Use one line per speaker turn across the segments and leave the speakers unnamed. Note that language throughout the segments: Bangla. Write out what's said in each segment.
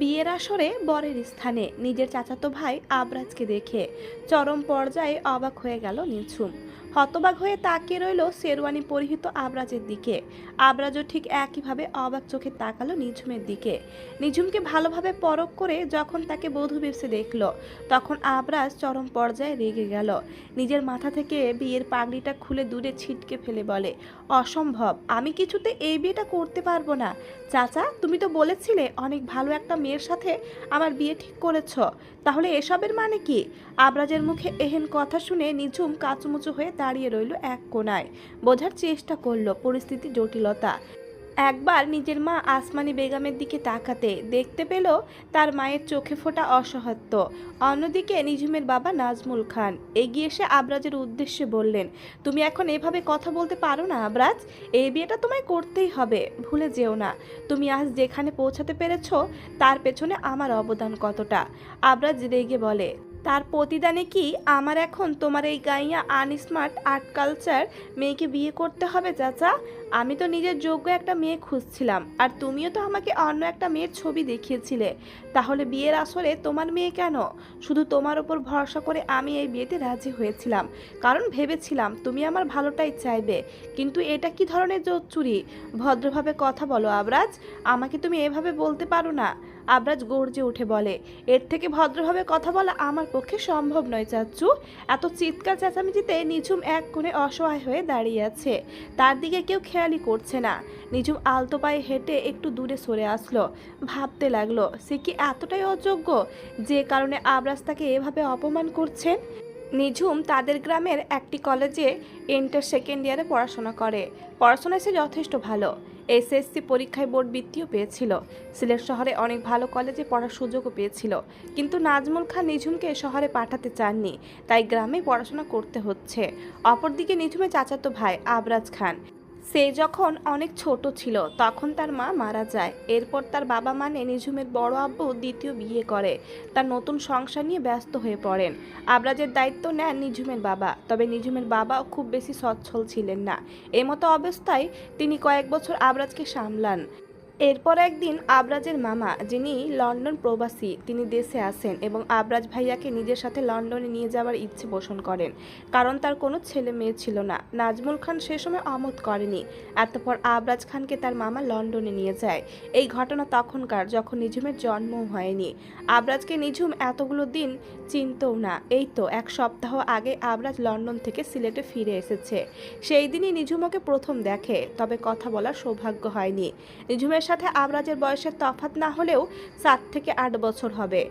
বিয়ের আসরে বরের স্থানে নিজের চাচাতো ভাই আবরাজকে দেখে চরম পর্যায়ে অবাক হয়ে গেল নিঝুম। হতবাক হয়ে তাকিয়ে রইল শেরওয়ানি পরিহিত আবরাজের দিকে। আবরাজও ঠিক একইভাবে অবাক চোখে তাকালো নিঝুমের দিকে। নিঝুমকে ভালোভাবে পরখ করে যখন তাকে বধূ বেসে দেখল, তখন আবরাজ চরম পর্যায়ে রেগে গেল। নিজের মাথা থেকে বিয়ের পাগড়িটা খুলে দূরে ছিটকে ফেলে বলে, অসম্ভব, আমি কিছুতে এই বিয়েটা করতে পারব না। চাচা, তুমি তো বলেছিলে অনেক ভালো একটা মেয়ের সাথে আমার বিয়ে ঠিক করেছ। তাহলে এসবের মানে কি? আবরাজের মুখে এহেন কথা শুনে নিঝুম কাচুমুচু হয়ে দাঁড়িয়ে রইল এক কোনায় বোঝার চেষ্টা করল পরিস্থিতি জটিলতা। একবার নিজের মা আসমানি বেগমের দিকে তাকাতে দেখতে পেল তার মায়ের চোখে ফোটা অসহায়ত্ব অন্যদিকে নিঝুমের বাবা নাজমুল খান। এগিয়ে এসে আবরাজের উদ্দেশ্যে বললেন, তুমি এখন এভাবে কথা বলতে পারো না আবরাজ। এই বিয়েটা তোমায় করতেই হবে, ভুলে যেও না। তুমি আজ যেখানে পৌঁছাতে পেরেছ, তার পেছনে আমার অবদান কতটা? আবরাজ রেগে বলে তার প্রতিদানে কি আমার এখন তোমার এই গাইয়া আনস্মার্ট আর্ট কালচার মেয়েকে বিয়ে করতে হবে, চাচা? আমি তো নিজের যোগ্য একটা মেয়ে খুঁজছিলাম, আর তুমিও তো আমাকে অন্য একটা মেয়ের ছবি দেখিয়েছিলে। তাহলে বিয়ের আসরে তোমার মেয়ে কেন? শুধু তোমার ওপর ভরসা করে আমি এই বিয়েতে রাজি হয়েছিলাম। কারণ ভেবেছিলাম তুমি আমার ভালোটাই চাইবে। কিন্তু এটা কি ধরনের জোর চুরি? ভদ্রভাবে কথা বলো, আবরাজ। আমাকে তুমি এভাবে বলতে পারো না। আবরাজ গর্জে উঠে বলে, এর থেকে ভদ্রভাবে কথা বলা আমার পক্ষে সম্ভব নয় চাচ্চু এত চিৎকার চেঁচামেচিতে নিঝুম এক কোণে অসহায় হয়ে দাঁড়িয়ে আছে। তার দিকে কেউ খেয়ালই করছে না। নিঝুম আলতো পায়ে হেঁটে একটু দূরে সরে আসলো। ভাবতে লাগল, সে কি এতটাই অযোগ্য যে কারণে আবরাজ তাকে এভাবে অপমান করছেন? নিঝুম তাদের গ্রামের একটি কলেজে ইন্টার সেকেন্ড ইয়ারে পড়াশোনা করে। পড়াশোনায় সে যথেষ্ট ভালো। এসএসসি পরীক্ষায় বোর্ড বৃত্তিও পেয়েছিল। সিলেট শহরে অনেক ভালো কলেজে পড়ার সুযোগও পেয়েছিল। কিন্তু নাজমুল খান নিঝুমকে শহরে পাঠাতে চাননি, তাই গ্রামে পড়াশোনা করতে হচ্ছে। অপরদিকে নিঝুমের চাচাতো ভাই আবরাজ খান সে যখন অনেক ছোট ছিল, তখন তার মা মারা যায়। এরপর তার বাবা মানে নিঝুমের বড় আব্বু দ্বিতীয় বিয়ে করে। তার নতুন সংসার নিয়ে ব্যস্ত হয়ে পড়েন। আবরাজের দায়িত্ব নেন নিঝুমের বাবা। তবে নিঝুমের বাবাও খুব বেশি সচ্ছল ছিলেন না। এমতো অবস্থায় তিনি কয়েক বছর আবরাজকে সামলান। এরপর একদিন আবরাজের মামা, যিনি লন্ডন প্রবাসী, তিনি দেশে আসেন এবং আবরাজ ভাইয়াকে নিজের সাথে লন্ডনে নিয়ে যাওয়ার ইচ্ছে পোষণ করেন। কারণ তার কোনো ছেলে মেয়ে ছিল না। নাজমুল খান সে সময় আমোদ করেনি। এতপর আবরাজ খানকে তার মামা লন্ডনে নিয়ে যায়। এই ঘটনা তখনকার, যখন নিঝুমের জন্মও হয়নি। আবরাজকে নিঝুম এতগুলো দিন চিনতও না। এই তো, এক সপ্তাহ আগে আবরাজ লন্ডন থেকে সিলেটে ফিরে এসেছে। সেই দিনই নিঝুমকে প্রথম দেখে, তবে কথা বলার সৌভাগ্য হয়নি। নিঝুমের সাথে আবরাজের বয়সের তফাত না হলেও সাত থেকে আট বছর হবে।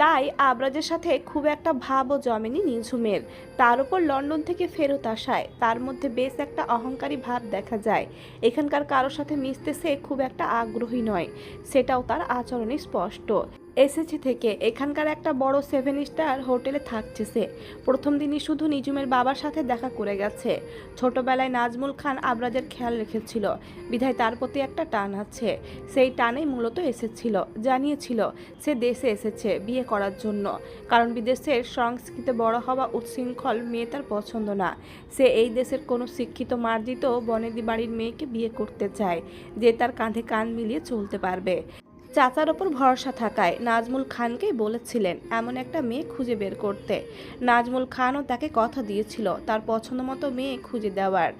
তাই আবরাজের সাথে খুব একটা ভাবও জমেনি নিঝুমের তার উপর লন্ডন থেকে ফেরত আসায় তার মধ্যে বেশ একটা অহংকারী ভাব দেখা যায়। এখানকার কারোর সাথে মিশতে সে খুব একটা আগ্রহী নয়, সেটাও তার আচরণে স্পষ্ট। এসেছে থেকে। এখানকার একটা বড় সেভেন স্টার হোটেলে থাকছে সে। প্রথম দিনই শুধু নিজুমের বাবার সাথে দেখা করে গেছে। ছোটবেলায় নাজমুল খান আবরাজের খেয়াল রেখেছিল। বিধায় তার প্রতি একটা টান আছে। সেই টানেই মূলত এসেছিল, জানিয়েছিল সে দেশে এসেছে বিয়ে করার জন্য। কারণ বিদেশের সংস্কৃতি বড় হওয়া উচ্ছৃঙ্খল মেয়ে তার পছন্দ না। সে এই দেশের কোনো শিক্ষিত মার্জিত বনেদি বাড়ির মেয়েকে বিয়ে করতে চায়, যে তার কাঁধে কান মিলিয়ে চলতে পারবে। চাচার ওপর ভরসা থাকায় নাজমুল খানকে বলেছিলেন, এমন একটা মেয়ে খুঁজে বের করতে। নাজমুল খানও তাকে কথা দিয়েছিল, তার পছন্দ মতো মেয়ে খুঁজে দেওয়ার।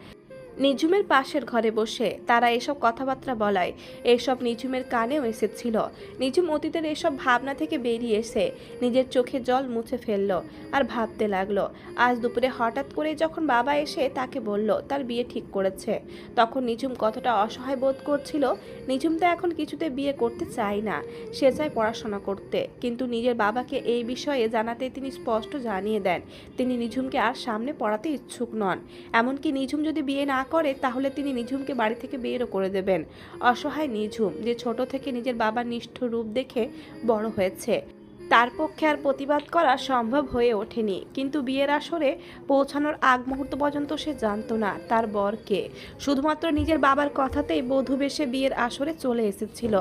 নিঝুমের পাশের ঘরে বসে তারা এসব কথাবার্তা বলায়। এসব নিঝুমের কানেও এসেছিল। নিঝুম অতীতের এসব ভাবনা থেকে বেরিয়ে এসে নিজের চোখে জল মুছে ফেলল আর ভাবতে লাগল, আজ দুপুরে হঠাৎ করে যখন বাবা এসে তাকে বলল, তার বিয়ে ঠিক করেছে। তখন নিঝুম কতটা অসহায় বোধ করছিল, নিঝুম তো এখন কিছুতে বিয়ে করতে চায় না, সে চায় পড়াশোনা করতে। কিন্তু নিজের বাবাকে এই বিষয়ে জানাতে তিনি স্পষ্ট জানিয়ে দেন, তিনি নিঝুমকে আর সামনে পড়াতে ইচ্ছুক নন। এমনকি নিঝুম যদি বিয়ে না করে, তাহলে তিনি নিঝুমকে বাড়ি থেকে বেরও করে দেবেন। অসহায় নিঝুম, যে ছোট থেকে নিজের বাবার নিষ্ঠুর রূপ দেখে বড় হয়েছে। তার পক্ষে আর প্রতিবাদ করা সম্ভব হয়ে ওঠেনি। কিন্তু বিয়ের আসরে পৌঁছানোর আগ মুহূর্ত পর্যন্ত সে জানতো না তার বরকে শুধুমাত্র নিজের বাবার কথাতেই বধূ বেশে বিয়ের আসরে চলে এসেছিল।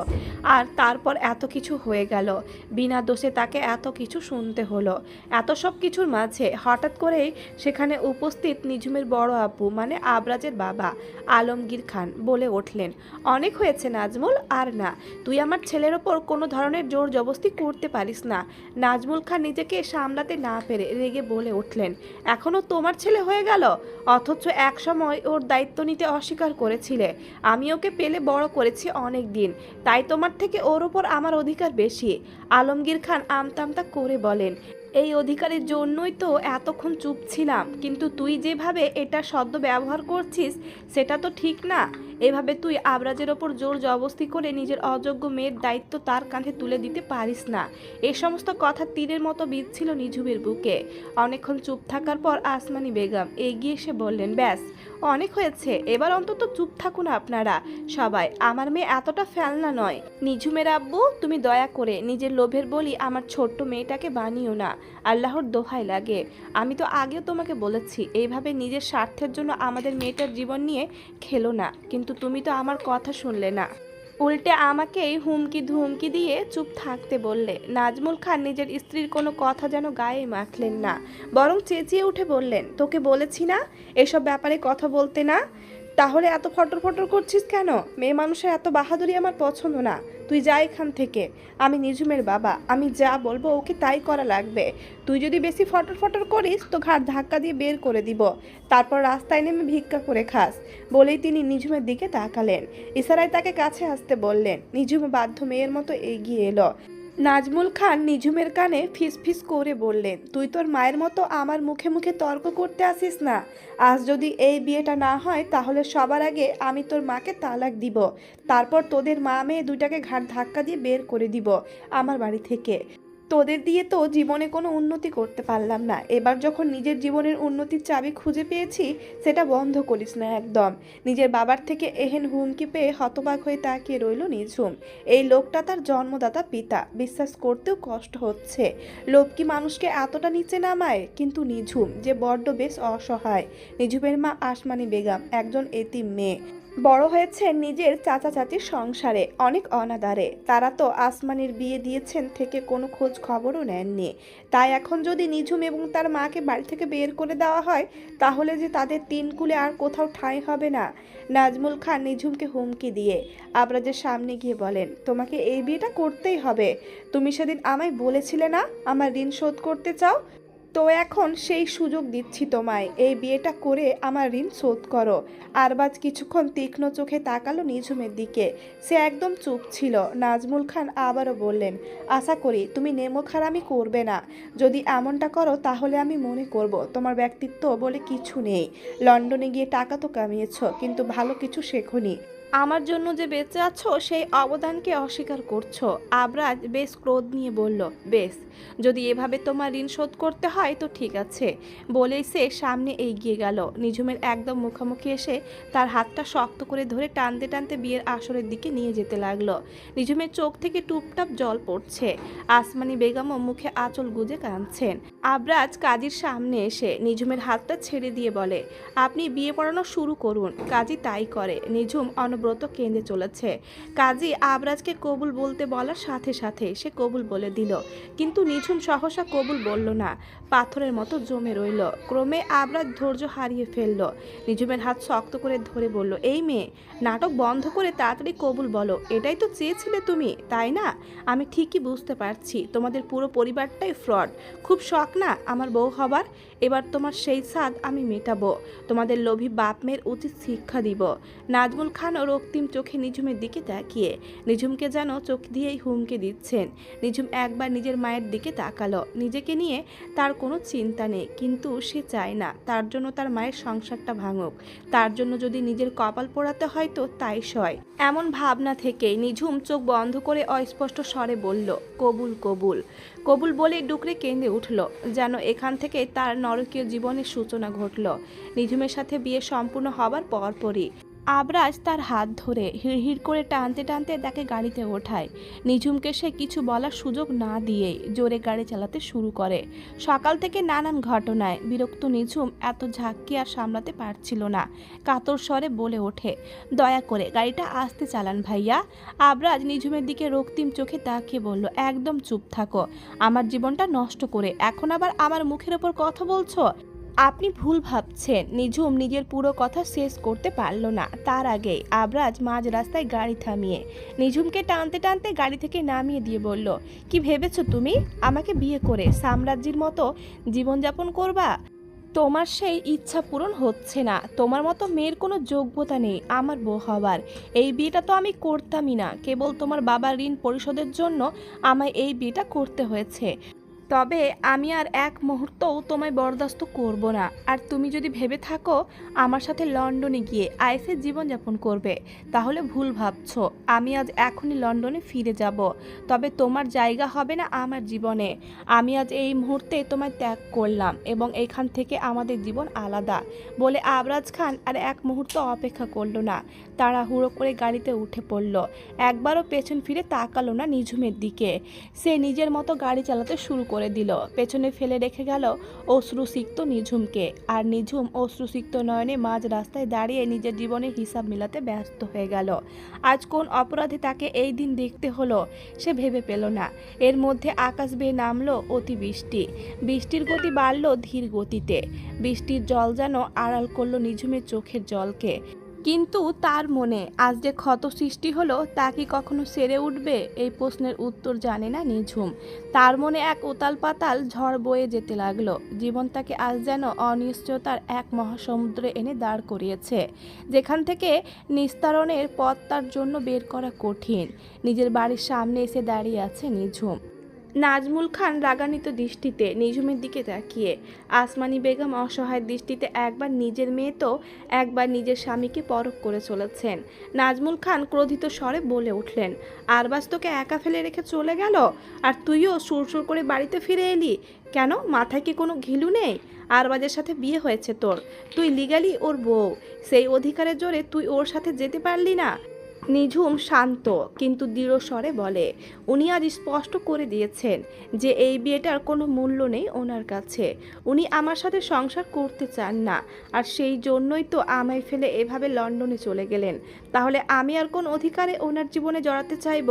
আর তারপর এত কিছু হয়ে গেল। বিনা দোষে তাকে এত কিছু শুনতে হলো। এত সব কিছুর মাঝে হঠাৎ করেই সেখানে উপস্থিত নিঝুমের বড় আপু মানে আবরাজের বাবা, আলমগীর খান বলে উঠলেন, অনেক হয়েছে নাজমুল, আর না, তুই আমার ছেলের ওপর কোনো ধরনের জোর জবস্তি করতে পারিস না। নাজমুল খান নিজেকে সামলাতে না পেরে রেগে বলে উঠলেন এখনও তোমার ছেলে হয়ে গেল? অথচ এক সময় ওর দায়িত্ব নিতে অস্বীকার করেছিলে। আমি ওকে পেলে বড় করেছি অনেক দিন। তাই তোমার থেকে ওর ওপর আমার অধিকার বেশি। আলমগীর খান আমতামতা করে বলেন এই অধিকারের জন্যই তো এতক্ষণ চুপ ছিলাম। কিন্তু তুই যেভাবে এটা সদ্য ব্যবহার করছিস, সেটা তো ঠিক না। এভাবে তুই আবরাজের ওপর জোর জবস্তি করে নিজের অযোগ্য মেয়ের দায়িত্ব তার কাঁধে তুলে দিতে পারিস না। এ সমস্ত কথা তীরের মতো বিচ্ছিল নিঝুমের বুকে। অনেকক্ষণ চুপ থাকার পর আসমানি বেগম এগিয়ে এসে বললেন, ব্যাস অনেক হয়েছে। এবার অন্তত চুপ থাকুন আপনারা। সবাই, আমার মেয়ে এতটা ফেলনা নয়। নিঝুমের আব্বু, তুমি দয়া করে নিজের লোভের বলি আমার ছোট্ট মেয়েটাকে বানিও না। আল্লাহর দোহাই লাগে। আমি তো আগেও তোমাকে বলেছি, এইভাবে নিজের স্বার্থের জন্য আমাদের মেয়েটার জীবন নিয়ে খেলো না। কিন্তু তুমি তো আমার কথা শুনলে না। উল্টে আমাকেই হুমকি ধুমকি দিয়ে চুপ থাকতে বললে। নাজমুল খান নিজের স্ত্রীর কোনো কথা যেন গায়ে মাখলেন না, বরং চেঁচিয়ে উঠে বললেন, তোকে বলেছি না? এসব ব্যাপারে কথা বলতে না? তাহলে এত ফটর ফটর করছিস কেন? মেয়ে মানুষের এত বাহাদুরি আমার পছন্দ না। তুই যা এখান থেকে। আমি নিঝুমের বাবা। আমি যা বলব ওকে তাই করা লাগবে। তুই যদি বেশি ফটর ফটর করিস, তো ঘাট ধাক্কা দিয়ে বের করে দিব। তারপর রাস্তায় নেমে ভিক্ষা করে খাস। বলেই তিনি নিঝুমের দিকে তাকালেন। ইশারায় তাকে কাছে আসতে বললেন। নিঝুম বাধ্য মেয়ের মতো এগিয়ে এলো। নাজমুল খান নিঝুমের কানে ফিস ফিস করে বললেন, তুই তোর মায়ের মতো আমার মুখে মুখে তর্ক করতে আসিস না। আজ যদি এই বিয়েটা না হয়, তাহলে সবার আগে আমি তোর মাকে তালাক দিব। তারপর তোদের মা মেয়ে দুইটাকে ঘাট ধাক্কা দিয়ে বের করে দিব আমার বাড়ি থেকে। তোদের দিয়ে তো জীবনে কোনো উন্নতি করতে পারলাম না। এবার যখন নিজের জীবনের উন্নতির চাবি খুঁজে পেয়েছি, সেটা বন্ধ করিস না একদম। নিজের বাবার থেকে এহেন হুমকি পেয়ে হতবাক হয়ে তাকিয়ে রইল নিঝুম। এই লোকটা তার জন্মদাতা পিতা। বিশ্বাস করতেও কষ্ট হচ্ছে। লোভ কি মানুষকে এতটা নিচে নামায়? কিন্তু নিঝুম যে বড্ড বেশ অসহায়। নিঝুমের মা আসমানি বেগম, একজন এতিম মেয়ে। বড় হয়েছে নিজের চাচা চাচির সংসারে, অনেক অনাদারে। তারা তো আসমানির বিয়ে দিয়েছেন থেকে কোনো খোঁজ খবরও নেননি। তাই এখন যদি নিঝুম এবং তার মাকে বাড়ি থেকে বের করে দেওয়া হয়, তাহলে যে তাদের তিন কুলে আর কোথাও ঠাঁই হবে না। নাজমুল খান নিঝুমকে হুমকি দিয়ে আবরাজের সামনে গিয়ে বলেন, তোমাকে এই বিয়েটা করতেই হবে। তুমি সেদিন আমায় বলেছিলে না? আমার ঋণ শোধ করতে চাও? তো এখন সেই সুযোগ দিচ্ছি তোমায়। এই বিয়েটা করে আমার ঋণ শোধ করো। আরবাজ কিছুক্ষণ তীক্ষ্ণ চোখে তাকালো নিঝুমের দিকে। সে একদম চুপ ছিল। নাজমুল খান আবারও বললেন, আশা করি তুমি নেমোখারামি করবে না। যদি এমনটা করো তাহলে আমি মনে করব তোমার ব্যক্তিত্ব বলে কিছু নেই। লন্ডনে গিয়ে টাকা তো কামিয়েছ, কিন্তু ভালো কিছু শেখোনি। আমার জন্য যে বেঁচে আছো, সেই অবদানকে অস্বীকার করছ। আবরাজ বেশ ক্রোধ নিয়ে বলল, বেশ, যদি এভাবে তোমার ঋণ শোধ করতে হয় তো ঠিক আছে। বলেই সে সামনে এগিয়ে গেল। নিঝুমের একদম মুখোমুখি এসে তার হাতটা শক্ত করে ধরে টানতে টানতে বিয়ের আসরের দিকে নিয়ে যেতে লাগল। নিঝুমের চোখ থেকে টুপটাপ জল পড়ছে। আসমানি বেগমও মুখে আঁচল গুজে কাঁদছেন। আবরাজ কাজীর সামনে এসে নিঝুমের হাতটা ছেড়ে দিয়ে বলে, আপনি বিয়ে পড়ানো শুরু করুন, কাজী তাই করে। নিঝুম অনব্রত কেঁদে চলেছে। কাজী আবরাজকে কবুল বলতে বলার সাথে সাথে সে কবুল বলে দিল। কিন্তু নিঝুম সহসা কবুল বলল না। পাথরের মতো জমে রইল। ক্রমে আবরাজ ধৈর্য হারিয়ে ফেলল। নিঝুমের হাত শক্ত করে ধরে বলল, এই মেয়ে, নাটক বন্ধ করে তাড়াতাড়ি কবুল বলো। এটাই তো চেয়েছিলে তুমি, তাই না? আমি ঠিকই বুঝতে পারছি, তোমাদের পুরো পরিবারটাই ফ্রড। খুব শখ না আমার বউ হবার? এবার তোমার সেই স্বাদ আমি মেটাবো। তোমাদের লোভী বাপ মেয়ের উচিত শিক্ষা দিব। নাজমুল খান ও রক্তিম চোখে নিঝুমের দিকে তাকিয়ে। নিঝুমকে যেন চোখ দিয়েই হুমকে দিচ্ছেন। নিঝুম একবার নিজের মায়ের দিকে তাকালো। নিজেকে নিয়ে তার কোনো চিন্তা নেই, কিন্তু সে চায় না তার জন্য তার মায়ের সংসারটা ভাঙুক। তার জন্য যদি নিজের কপাল পোড়াতে হয় তো তাই সয়। এমন ভাবনা থেকেই নিঝুম চোখ বন্ধ করে অস্পষ্ট স্বরে বলল, কবুল কবুল। কবুল বলে ডুকরে কেঁদে উঠল, যেন এখান থেকে তার নরকীয় জীবনের সূচনা ঘটল। নিঝুমের সাথে বিয়ে সম্পূর্ণ হবার পরপরই। আবরাজ তার হাত ধরে হিড়হিড় করে টানতে টানতে তাকে গাড়িতে ওঠায়। নিঝুমকে সে কিছু বলার সুযোগ না দিয়েই জোরে গাড়ি চালাতে শুরু করে। সকাল থেকে নানান ঘটনায় বিরক্ত নিঝুম এত ঝাঁকি আর সামলাতে পারছিল না। কাতর স্বরে বলে ওঠে, দয়া করে গাড়িটা আসতে চালান ভাইয়া। আবরাজ নিঝুমের দিকে রক্তিম চোখে তাকিয়ে বলল, একদম চুপ থাকো। আমার জীবনটা নষ্ট করে এখন আবার আমার মুখের ওপর কথা বলছো? আপনি ভুল ভাবছেন। নিঝুম নিজের পুরো কথা শেষ করতে পারল না। তার আগেই আবরাজ মাঝ রাস্তায় গাড়ি থামিয়ে নিঝুমকে টানতে টানতে গাড়ি থেকে নামিয়ে দিয়ে বলল, কি ভেবেছো তুমি? আমাকে বিয়ে করে সাম্রাজ্যের মতো জীবনযাপন করবা? তোমার সেই ইচ্ছা পূরণ হচ্ছে না। তোমার মতো মেয়ের কোনো যোগ্যতা নেই আমার বউ হবার। এই বিয়েটা তো আমি করতামই না। কেবল তোমার বাবার ঋণ পরিশোধের জন্য আমায় এই বিয়েটা করতে হয়েছে। তবে আমি আর এক মুহূর্তও তোমায় বরদাস্ত করব না। আর তুমি যদি ভেবে থাকো, আমার সাথে লন্ডনে গিয়ে আইসে জীবনযাপন করবে, তাহলে ভুল ভাবছ। আমি আজ এখনই লন্ডনে ফিরে যাব। তবে তোমার জায়গা হবে না আমার জীবনে। আমি আজ এই মুহূর্তে তোমায় ত্যাগ করলাম এবং এখান থেকে আমাদের জীবন আলাদা বলে আবরাজ খান আর এক মুহূর্ত অপেক্ষা করল না। তাড়াহুড়ো করে গাড়িতে উঠে পড়ল। একবারও পেছন ফিরে তাকালো না নিঝুমের দিকে। সে নিজের মতো গাড়ি চালাতে শুরু করে দিল। পেছনে ফেলে রেখে গেল অশ্রুসিক্ত নিঝুমকে। আর নিঝুম অশ্রুসিক্ত নয়নে মাঝ রাস্তায় দাঁড়িয়ে নিজের জীবনের হিসাব মিলাতে ব্যস্ত হয়ে গেল। আজ কোন অপরাধে তাকে এই দিন দেখতে হলো, সে ভেবে পেল না। এর মধ্যে আকাশ বেয়ে নামলো অতি বৃষ্টি। বৃষ্টির গতি বাড়ল ধীর গতিতে। বৃষ্টির জল যেন আড়াল করল নিঝুমের চোখের জলকে। কিন্তু তার মনে আজ যে ক্ষত সৃষ্টি হলো, তা কি কখনো সেরে উঠবে? এই প্রশ্নের উত্তর জানে না নিঝুম। তার মনে এক উতাল পাতাল ঝড় বয়ে যেতে লাগল। জীবন তাকে আজ যেন অনিশ্চয়তার এক মহাসমুদ্রে এনে দাঁড় করিয়েছে, যেখান থেকে নিস্তারণের পথ তার জন্য বের করা কঠিন। নিজের বাড়ির সামনে এসে দাঁড়িয়ে আছে নিঝুম। নাজমুল খান রাগান্বিত দৃষ্টিতে নিঝুমের দিকে তাকিয়ে। আসমানি বেগম অসহায় দৃষ্টিতে একবার নিজের মেয়ে তো একবার নিজের স্বামীকে পরখ করে চলেছেন। নাজমুল খান ক্রোধিত স্বরে বলে উঠলেন আরবাজ তোকে একা ফেলে রেখে চলে গেল? আর তুইও সুরসুর করে বাড়িতে ফিরে এলি? কেন? মাথায় কি কোনো ঘিলু নেই? আরবাজের সাথে বিয়ে হয়েছে তোর। তুই লিগালি ওর বউ। সেই অধিকারের জোরে তুই ওর সাথে যেতে পারলি না। নিঝুম শান্ত, কিন্তু দৃঢ় স্বরে বলে, উনি আজ স্পষ্ট করে দিয়েছেন যে এই বিয়েটার কোনো মূল্য নেই ওনার কাছে। উনি আমার সাথে সংসার করতে চান না, আর সেই জন্যই তো আমায় ফেলে এভাবে লন্ডনে চলে গেলেন। তাহলে আমি আর কোন অধিকারে ওনার জীবনে জড়াতে চাইব?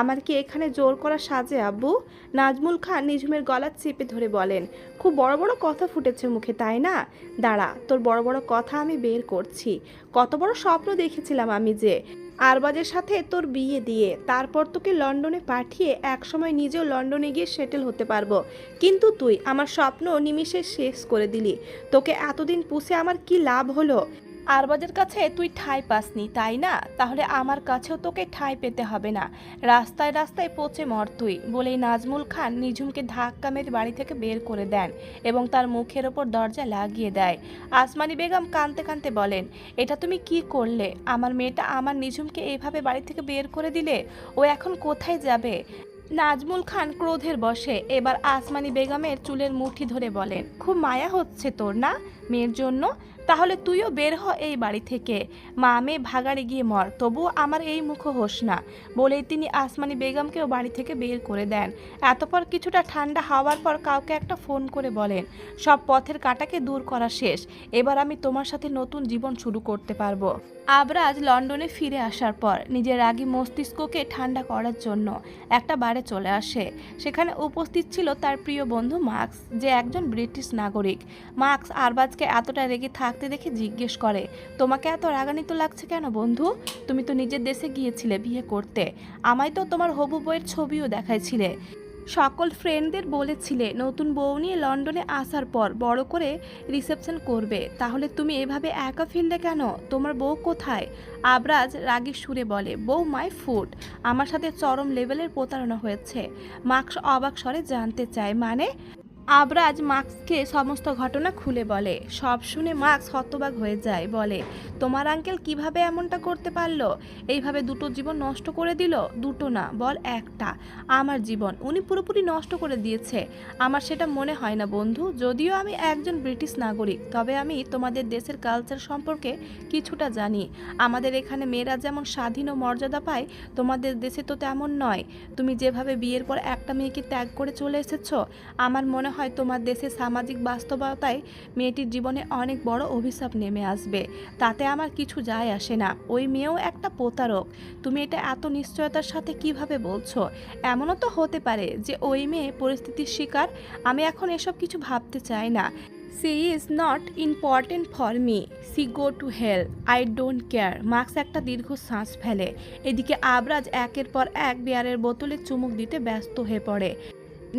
আমার কি এখানে জোর করা সাজে, আব্বু? নাজমুল খান নিঝুমের গলা চেপে ধরে বলেন, খুব বড় বড় কথা ফুটেছে মুখে, তাই না? দাঁড়া, তোর বড় বড় কথা আমি বের করছি। কত বড় স্বপ্ন দেখেছিলাম আমি যে আরবাজের সাথে তোর বিয়ে দিয়ে। তারপর তোকে লন্ডনে পাঠিয়ে একসময় নিজেও লন্ডনে গিয়ে সেটেল হতে পারব। কিন্তু তুই আমার স্বপ্ন নিমিষে শেষ করে দিলি। তোকে এতদিন পুষে আমার কি লাভ হলো? আরবাজের কাছে তুই ঠাঁই পাসনি, তাই না? তাহলে আমার কাছেও তোকে ঠাঁই পেতে হবে না। রাস্তায় রাস্তায় পচে মর তুই, বলেই নাজমুল খান নিঝুমকে ধাক্কা মেরে বাড়ি থেকে বের করে দেন এবং তার মুখের ওপর দরজা লাগিয়ে দেয়। আসমানি বেগম কানতে কানতে বলেন, এটা তুমি কি করলে? আমার মেয়েটা আমার নিঝুমকে এইভাবে বাড়ি থেকে বের করে দিলে? ও এখন কোথায় যাবে? নাজমুল খান ক্রোধের বসে এবার আসমানি বেগমের চুলের মুঠি ধরে বলেন, খুব মায়া হচ্ছে তোর, না? মেয়ের জন্য? তাহলে তুইও বের হ এই বাড়ি থেকে। মা, মেয়ে ভাগাড়ে গিয়ে মর, তবুও আমার এই মুখ হোস না, বলেই তিনি আসমানি বেগমকেও বাড়ি থেকে বের করে দেন। এতপর কিছুটা ঠান্ডা হওয়ার পর কাউকে একটা ফোন করে বলেন, সব পথের কাটাকে দূর করা শেষ, এবার আমি তোমার সাথে নতুন জীবন শুরু করতে পারব। আবরাজ লন্ডনে ফিরে আসার পর নিজের রাগী মস্তিষ্ককে ঠান্ডা করার জন্য একটা বারে চলে আসে। সেখানে উপস্থিত ছিল তার প্রিয় বন্ধু মার্কস, যে একজন ব্রিটিশ নাগরিক। মার্কস আরবাজকে এতটা রেগে থাকতে দেখে জিজ্ঞেস করে, তোমাকে এত রাগান্বিত লাগছে কেন বন্ধু? তুমি তো নিজের দেশে গিয়েছিলে বিয়ে করতে। আমায় তো তোমার হবু বইয়ের ছবিও দেখাইছিলে। সকল ফ্রেন্ডদের বলেছিলে, নতুন বউ নিয়ে লন্ডনে আসার পর বড় করে রিসেপশন করবে। তাহলে তুমি এভাবে একা ফিরলে কেন? তোমার বউ কোথায়? আবরাজ রাগী সুরে বলে, বউ মাই ফুড আমার সাথে চরম লেভেলের প্রতারণা হয়েছে। মার্কস অবাক স্বরে জানতে চায় মানে? আবরাজ মার্কসকে সমস্ত ঘটনা খুলে বলে। সব শুনে মার্কস হতবাক হয়ে যায়, বলে, তোমার আঙ্কেল কীভাবে এমনটা করতে পারল? এইভাবে দুটো জীবন নষ্ট করে দিল? দুটো না, বল একটা। আমার জীবন, উনি পুরোপুরি নষ্ট করে দিয়েছে। আমার সেটা মনে হয় না, বন্ধু। যদিও আমি একজন ব্রিটিশ নাগরিক, তবে আমি তোমাদের দেশের কালচার সম্পর্কে কিছুটা জানি। আমাদের এখানে মেয়েরা যেমন স্বাধীন ও মর্যাদা পায়, তোমাদের দেশে তো তেমন নয়। তুমি যেভাবে বিয়ের পর একটা মেয়েকে ত্যাগ করে চলে এসেছ, আমার মনে হয় তোমার দেশে সামাজিক বাস্তবতায় মেয়েটির জীবনে অনেক বড় অভিশাপ নেমে আসবে। তাতে আমার কিছু যায় আসে না। ওই মেয়েও একটা প্রতারক। তুমি এটা এত নিশ্চয়তার সাথে কীভাবে বলছো? এমনও তো হতে পারে যে ওই মেয়ে পরিস্থিতির শিকার। আমি এখন এসব কিছু ভাবতে চাই না। She is not important for me. She go to hell. I don't care. Marks একটা দীর্ঘ শ্বাস ফেলে। এদিকে আবরাজ একের পর এক বিয়ারের বোতলে চুমুক দিতে ব্যস্ত হয়ে পড়ে।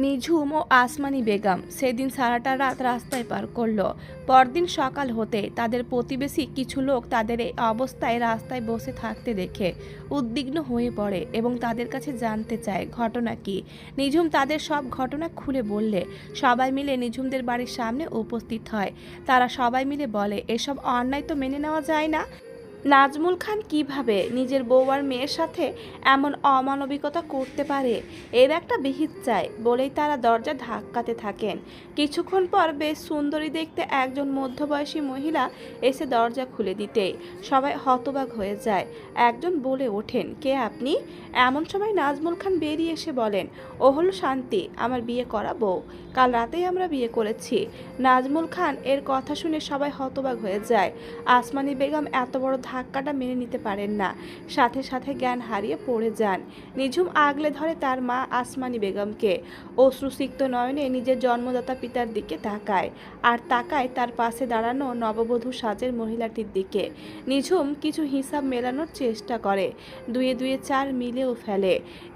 নিঝুম ও আসমানি বেগম সেদিন সারাটা রাত রাস্তায় পার করল। পরদিন সকাল হতে তাদের প্রতিবেশী কিছু লোক তাদের এই অবস্থায় রাস্তায় বসে থাকতে দেখে উদ্বিগ্ন হয়ে পড়ে এবং তাদের কাছে জানতে চায়, ঘটনা কি? নিঝুম তাদের সব ঘটনা খুলে বললে, সবাই মিলে নিঝুমদের বাড়ির সামনে উপস্থিত হয়। তারা সবাই মিলে বলে, এসব অন্যায় তো মেনে নেওয়া যায় না। নাজমুল খান কীভাবে নিজের বউ আর মেয়ের সাথে এমন অমানবিকতা করতে পারে? এর একটা বিহিত চাই বলেই তারা দরজা ধাক্কাতে থাকেন। কিছুক্ষণ পর বেশ সুন্দরী দেখতে একজন মধ্যবয়সী মহিলা এসে দরজা খুলে দিতে। সবাই হতবাক হয়ে যায়। একজন বলে ওঠেন, কে আপনি? এমন সময় নাজমুল খান বেরিয়ে এসে বলেন, ও হলো শান্তি, আমার বিয়ে করা বউ। কাল রাতেই আমরা বিয়ে করেছি। নাজমুল খান এর কথা শুনে সবাই হতবাক হয়ে যায়। আসমানি বেগম এত বড় ধাক্কাটা মেনে নিতে পারেন না। সাথে সাথে জ্ঞান হারিয়ে পড়ে যান। নিঝুম আগলে ধরে তার মা আসমানি বেগমকে। অশ্রুসিক্ত নয়নে নিজের জন্মদাতা পিতার দিকে তাকায় আর তাকায় তার পাশে দাঁড়ানো নববধূ সাজের মহিলাটির দিকে। নিঝুম কিছু হিসাব মেলানোর চেষ্টা করে, দুয়ে দুয়ে চার মিলেও ফেলে।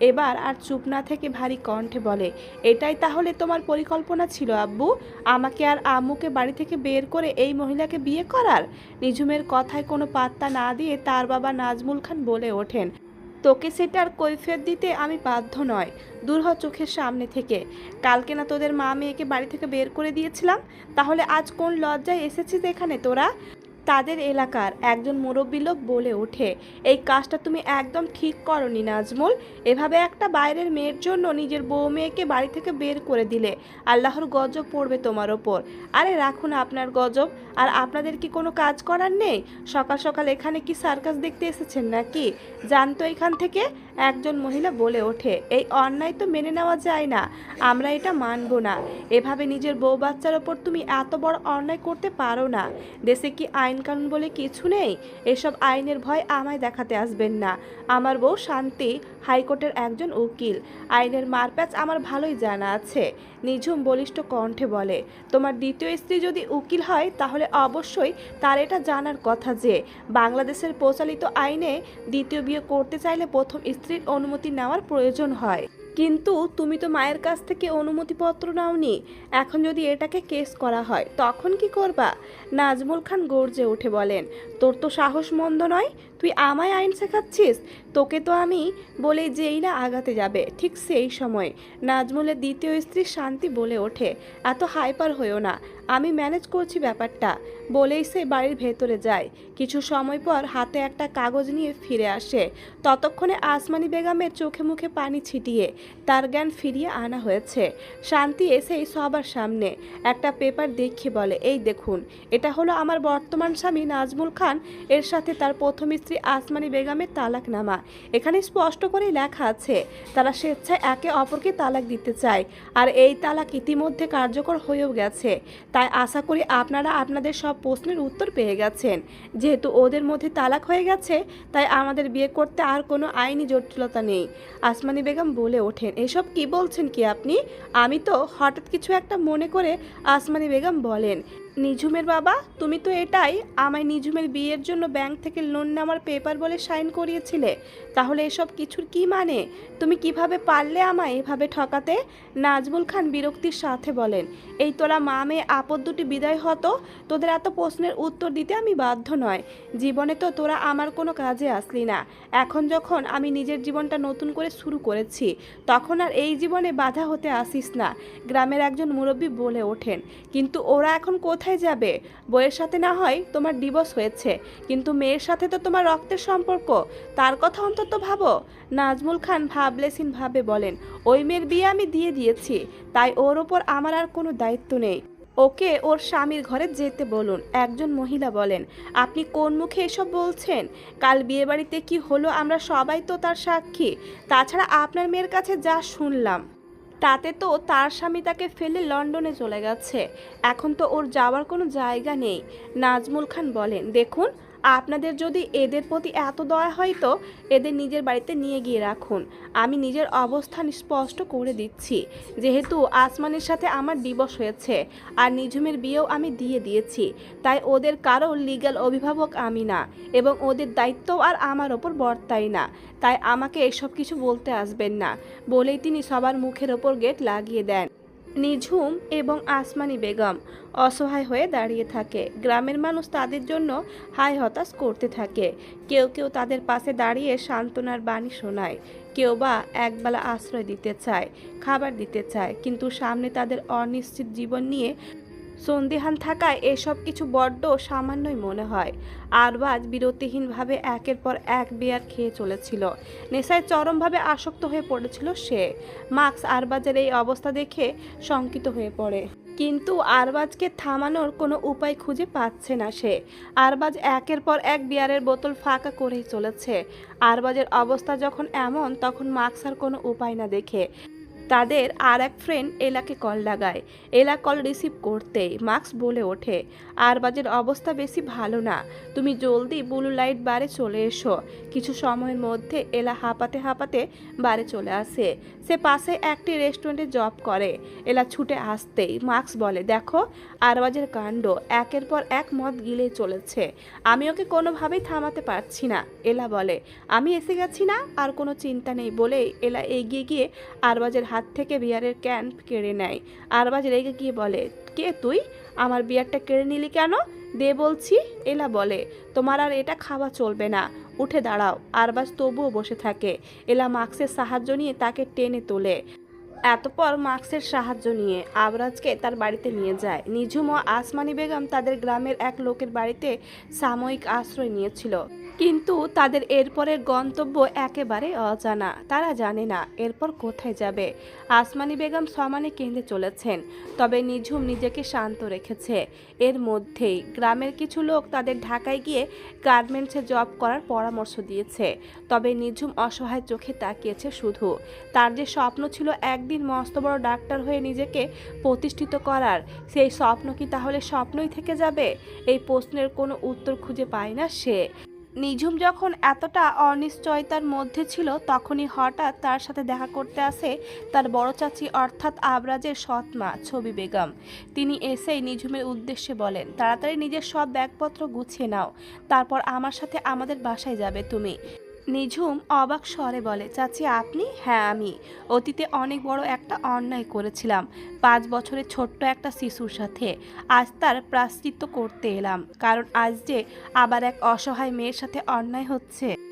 এবার আর চুপ না থেকে ভারী কণ্ঠে বলে, এটাই তাহলে তোমার পরিকল্পনা ছিল আব্বু? আমাকে আর আম্মুকে বাড়ি থেকে বের করে এই মহিলাকে বিয়ে করার? নিঝুমের কথায় কোনো পাত্তা না দিয়ে তার বাবা নাজমুল খান বলে ওঠেন, তোকে সেটার কৈফিয়ত দিতে আমি বাধ্য নয়, দূর হ চোখের সামনে থেকে। কালকে না তোদের মা মেয়েকে বাড়ি থেকে বের করে দিয়েছিলাম, তাহলে আজ কোন লজ্জায় এসেছিস এখানে তোরা? তাদের এলাকার একজন মুরব্বী লোক বলে ওঠে, এই কাজটা তুমি একদম ঠিক করনি নাজমুল। এভাবে একটা বাইরের মেয়ের জন্য নিজের বউ মেয়েকে বাড়ি থেকে বের করে দিলে আল্লাহর গজব পড়বে তোমার ওপর। আরে রাখুন আপনার গজব। আর আপনাদের কি কোনো কাজ করার নেই? সকাল সকাল এখানে কি সার্কাস দেখতে এসেছেন নাকি? জানতো এখান থেকে। একজন মহিলা বলে ওঠে, এই অন্যায় তো মেনে নেওয়া যায় না, আমরা এটা মানব না। এভাবে নিজের বউ বাচ্চার ওপর তুমি এত বড় অন্যায় করতে পারো না। দেশে কি আইন কানুন বলে কিছু নেই? এসব আইনের ভয় আমায় দেখাতে আসবেন না। আমার বউ শান্তি হাইকোর্টের একজন উকিল। আইনের মারপ্যাচ আমার ভালোই জানা আছে, নিঝুম বলিষ্ঠ কণ্ঠে বলে, তোমার দ্বিতীয় স্ত্রী যদি উকিল হয়, তাহলে অবশ্যই তার এটা জানার কথা যে, বাংলাদেশের প্রচলিত আইনে দ্বিতীয় বিয়ে করতে চাইলে প্রথম স্ত্রীর অনুমতি নেওয়ার প্রয়োজন হয়। কিন্তু তুমি তো মায়ের কাছ থেকে অনুমতিপত্র নাওনি, এখন যদি এটাকে কেস করা হয়, তখন কি করবা? নাজমুল খান গর্জে উঠে বলেন, তোর তো সাহস মন্দ নয় তুই আমায় আইন শেখাচ্ছিস? তোকে তো আমি বলে যেই না আগাতে যাবে, ঠিক সেই সময়। নাজমুলের দ্বিতীয় স্ত্রী শান্তি বলে ওঠে, এত হাইপার হয়েও না। আমি ম্যানেজ করছি ব্যাপারটা, বলেই সে বাড়ির ভেতরে যায়। কিছু সময় পর হাতে একটা কাগজ নিয়ে ফিরে আসে। ততক্ষণে আসমানি বেগমের চোখে মুখে পানি ছিটিয়ে, তার জ্ঞান ফিরিয়ে আনা হয়েছে। শান্তি এসেই সবার সামনে, একটা পেপার দেখিয়ে বলে, এই দেখুন, এটা হলো আমার বর্তমান স্বামী নাজমুল খান, এর সাথে তার প্রথম স্ত্রী আসমানি বেগমের তালাকনামা। এখানে স্পষ্ট করেই লেখা আছে, তারা স্বেচ্ছায় একে অপরকে তালাক দিতে চায়, আর এই তালাক ইতিমধ্যে কার্যকর হয়েও গেছে। তাই আশা করি আপনারা আপনাদের সব প্রশ্নের উত্তর পেয়ে গেছেন। যেহেতু ওদের মধ্যে তালাক হয়ে গেছে, তাই আমাদের বিয়ে করতে আর কোনো আইনি জটিলতা নেই। আসমানি বেগম বলে ওঠেন, এসব কি বলছেন কি আপনি? আমি তো হঠাৎ কিছু একটা মনে করে আসমানি বেগম বলেন নিঝুমের বাবা, তুমি তো এটাই, আমায় নিঝুমের বিয়ের জন্য ব্যাংক থেকে লোন নেওয়ার পেপার বলে সাইন করিয়েছিলে। তাহলে এসব কিছুর কি মানে? তুমি কীভাবে পারলে আমায় এভাবে ঠকাতে? নাজমুল খান বিরক্তির সাথে বলেন, এই তোরা মা মেয়ে আপদ দুটি বিদায় হতো, তোদের এত প্রশ্নের উত্তর দিতে আমি বাধ্য নয়। জীবনে তো তোরা আমার কোনো কাজে আসলি না। এখন যখন আমি নিজের জীবনটা নতুন করে শুরু করেছি, তখন আর এই জীবনে বাধা হতে আসিস না। গ্রামের একজন মুরব্বী বলে ওঠেন, কিন্তু ওরা এখন কোথায় যাবে? বইয়ের সাথে না হয় তোমার ডিভোর্স হয়েছে। কিন্তু মেয়ের সাথে তো তোমার রক্তের সম্পর্ক। তার কথা অন্তত ভাবো। নাজমুল খান ভাবলেসিন ভাবে বলেন, ওই মেয়ের বিয়ে আমি দিয়ে দিয়েছি। তাই ওর ওপর আমার আর কোনো দায়িত্ব নেই। ওকে ওর স্বামীর ঘরে যেতে বলুন। একজন মহিলা বলেন, আপনি কোন মুখে এসব বলছেন? কাল বিয়েবাড়িতে কি হলো? আমরা সবাই তো তার সাক্ষী। তাছাড়া আপনার মেয়ের কাছে যা শুনলাম। তাতে তো তার স্বামী তাকে ফেলে লন্ডনে চলে গেছে। এখন তো ওর যাওয়ার কোনো জায়গা নেই। নাজমুল খান বলেন, দেখুন আপনাদের যদি এদের প্রতি এত দয়া হয় তো এদের নিজের বাড়িতে নিয়ে গিয়ে রাখুন। আমি নিজের অবস্থান স্পষ্ট করে দিচ্ছি। যেহেতু আসমানের সাথে আমার ডিভোর্স হয়েছে আর নিঝুমের বিয়েও আমি দিয়ে দিয়েছি, তাই ওদের কারও লিগ্যাল অভিভাবক আমি না এবং ওদের দায়িত্ব আর আমার ওপর বর্তাই না। তাই আমাকে এসব কিছু বলতে আসবেন না, বলেই তিনি সবার মুখের ওপর গেট লাগিয়ে দেন। নিঝুম এবং আসমানি বেগম অসহায় হয়ে দাঁড়িয়ে থাকে। গ্রামের মানুষ তাদের জন্য হাই হতাশ করতে থাকে। কেউ কেউ তাদের পাশে দাঁড়িয়ে সান্ত্বনার বাণী শোনায়। কেউ বা একবেলা আশ্রয় দিতে চায়, খাবার দিতে চায়, কিন্তু সামনে তাদের অনিশ্চিত জীবন নিয়ে সন্দিহান থাকায় এসব কিছু বড্ড সামান্যই মনে হয়। আরবাজ বিরতিহীনভাবে একের পর এক বিয়ার খেয়ে চলেছিল। নেশায় চরমভাবে আসক্ত হয়ে পড়েছিল সে। মার্কস আরবাজের এই অবস্থা দেখে শঙ্কিত হয়ে পড়ে। কিন্তু আরবাজকে থামানোর কোনো উপায় খুঁজে পাচ্ছে না সে। আরবাজ একের পর এক বিয়ারের বোতল ফাঁকা করেই চলেছে। আরবাজের অবস্থা যখন এমন, তখন মার্কস আর কোনো উপায় না দেখে তাদের আর এক ফ্রেন্ড এলাকে কল লাগায়। এলা কল রিসিভ করতেই মার্কস বলে ওঠে আরবাজের অবস্থা বেশি ভালো না। তুমি জলদি ব্লু লাইট বারে চলে এসো। কিছু সময়ের মধ্যে এলা হাঁপাতে হাঁপাতে বারে চলে আসে। সে পাশে একটি রেস্টুরেন্টে জব করে। এলা ছুটে আসতেই মার্কস বলে, দেখো আরবাজের কাণ্ড। একের পর এক মদ গিলেই চলেছে। আমি ওকে কোনোভাবেই থামাতে পারছি না। এলা বলে, আমি এসে গেছি না, আর কোনো চিন্তা নেই। বলেই এলা এগিয়ে গিয়ে আরবাজের হাত থেকে বিয়ারের ক্যান কেড়ে নেয়। আরবাজ রেগে গিয়ে বলে, কে তুই? আমার বিয়ারটা কেড়ে নিলি কেন? দে বলছি। এলা বলে, তোমার আর এটা খাওয়া চলবে না। উঠে দাঁড়াও। আরবাজ তবুও বসে থাকে। এলা মার্কসের সাহায্য নিয়ে তাকে টেনে তোলে। এতপর মার্কসের সাহায্য নিয়ে আবরাজকে তার বাড়িতে নিয়ে যায়। নিঝুম ও আসমানি বেগম তাদের গ্রামের এক লোকের বাড়িতে সাময়িক আশ্রয় নিয়েছিল। কিন্তু তাদের এরপরের গন্তব্য একেবারে অজানা। তারা জানে না এরপর কোথায় যাবে। আসমানি বেগম সমানে কেঁদে চলেছেন, তবে নিঝুম নিজেকে শান্ত রেখেছে। এর মধ্যেই গ্রামের কিছু লোক তাদের ঢাকায় গিয়ে গার্মেন্টসে জব করার পরামর্শ দিয়েছে। তবে নিঝুম অসহায় চোখে তাকিয়েছে শুধু। তার যে স্বপ্ন ছিল একদিন মস্ত বড় ডাক্তার হয়ে নিজেকে প্রতিষ্ঠিত করার, সেই স্বপ্ন কি তাহলে স্বপ্নই থেকে যাবে? এই প্রশ্নের কোনো উত্তর খুঁজে পায় না সে। নিঝুম যখন এতটা অনিশ্চয়তার মধ্যে ছিল, তখনই হঠাৎ তার সাথে দেখা করতে আসে তার বড় চাচি অর্থাৎ আবরাজের সৎ মা, ছবি বেগম। তিনি এসেই নিঝুমের উদ্দেশ্যে বলেন, তাড়াতাড়ি নিজের সব ব্যাগপত্র গুছিয়ে নাও, তারপর আমার সাথে আমাদের বাসায় যাবে তুমি। নিঝুম অবাক স্বরে বলে, চাচি, আপনি? হ্যাঁ আমি। অতীতে অনেক বড় একটা অন্যায় করেছিলাম, পাঁচ বছরের ছোট্ট একটা শিশুর সাথে। আজ তার প্রাশ্চিত্য করতে এলাম, কারণ আজ যে আবার এক অসহায় মেয়ের সাথে অন্যায় হচ্ছে।